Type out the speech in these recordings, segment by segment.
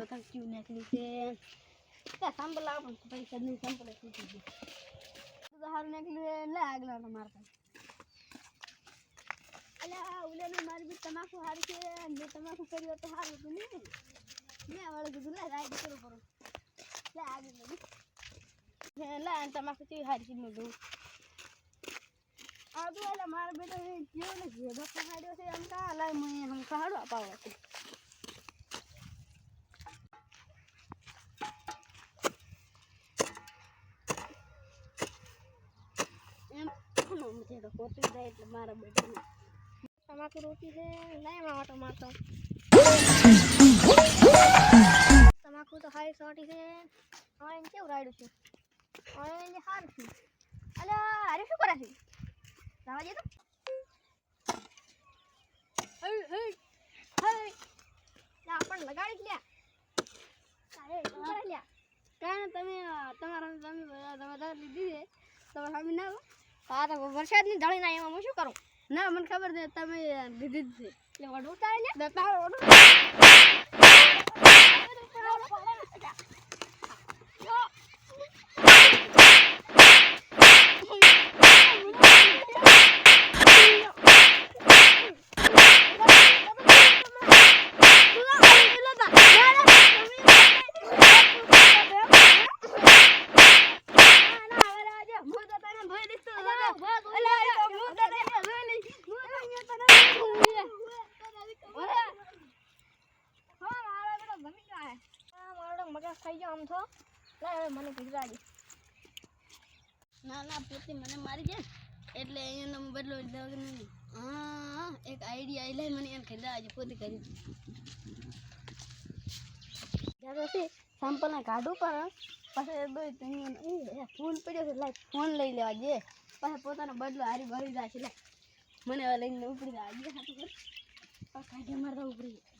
નીકળી છે. ત્યાં સાંભળ લાવો પણ પૈસા નહીં સાંભળે, તૂટી ગયું. તો સારું છે લે આગલા તો મારતા અલ્યા ઉલેને મારી બી તમાકુ હારી છે. મેં તમાકુ કર્યું તો સારું હતું નહીં મેં વાળું કીધું, લે રાઈડ કરું કરું. લે આગળ બધી લે તમાકુ ચેવી હારી છે, મેં જોઉં આ તો એટલે મારા બેટો જેવો ને જેવો કહાડ્યો છે, એમ કા લાય મને હમ કહાડો અપાવો છે એમ મુજે તો કોટી જાય એટલે મારા બેટાને તમાકુ રોટી છે? લાયમાં ઓટો મારતો. તમાકુ તો હારી સોટી છે. હા એમ કેવું રાડ્યું છે? હા એને સારું છે. અલે અરે શું કરે છે? જવા દે તો. હઈ હઈ હઈ. પણ લગાડી લ્યા. અરે શું લ્યા? કાંઈ તમે, તમારા, તમે તમે લીધી છે. તમારે સામે ના હા તો વરસાદની ધળી ના એમાં હું શું કરું? ના મને ખબર છે તમે લીધી જ છે. એટલે વડું ઉતારે ને? તારે વડું ના ના પોતે મને મારી જાય એટલે એનો બદલો લેવો નહીં. હા એક આઈડિયા આવી લઈ મને એમ કીધા આજે પોતે કરી જ્યારે છે સેમ્પલને કાઢું પણ પછી તો ફોન પડ્યો છે લાય ફોન લઈ લેવા જે પછી પોતાનો બદલો હારી ભરી જાય છે લે મને હવે લઈને ઉપડી જાય હાથું. કર પણ મારતા ઉપડી જાય.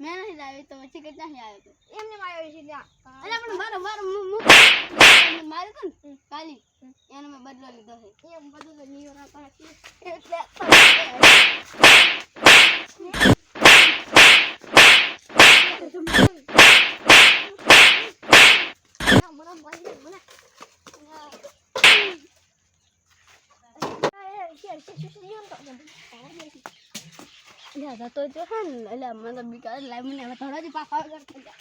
મેં નથી લાવી તો પછી કે ક્યાંથી આવ્યો તો એમને આવ્યો છે ત્યાં અરે પણ મારો મારો મારું તો ને કાલી એનો મેં બદલો લીધો છે એમ બદલો લીધો ના એટલે તો જો હે ને, એટલે મને બીક લાય મને હવે થોડા જ પાકા કરતા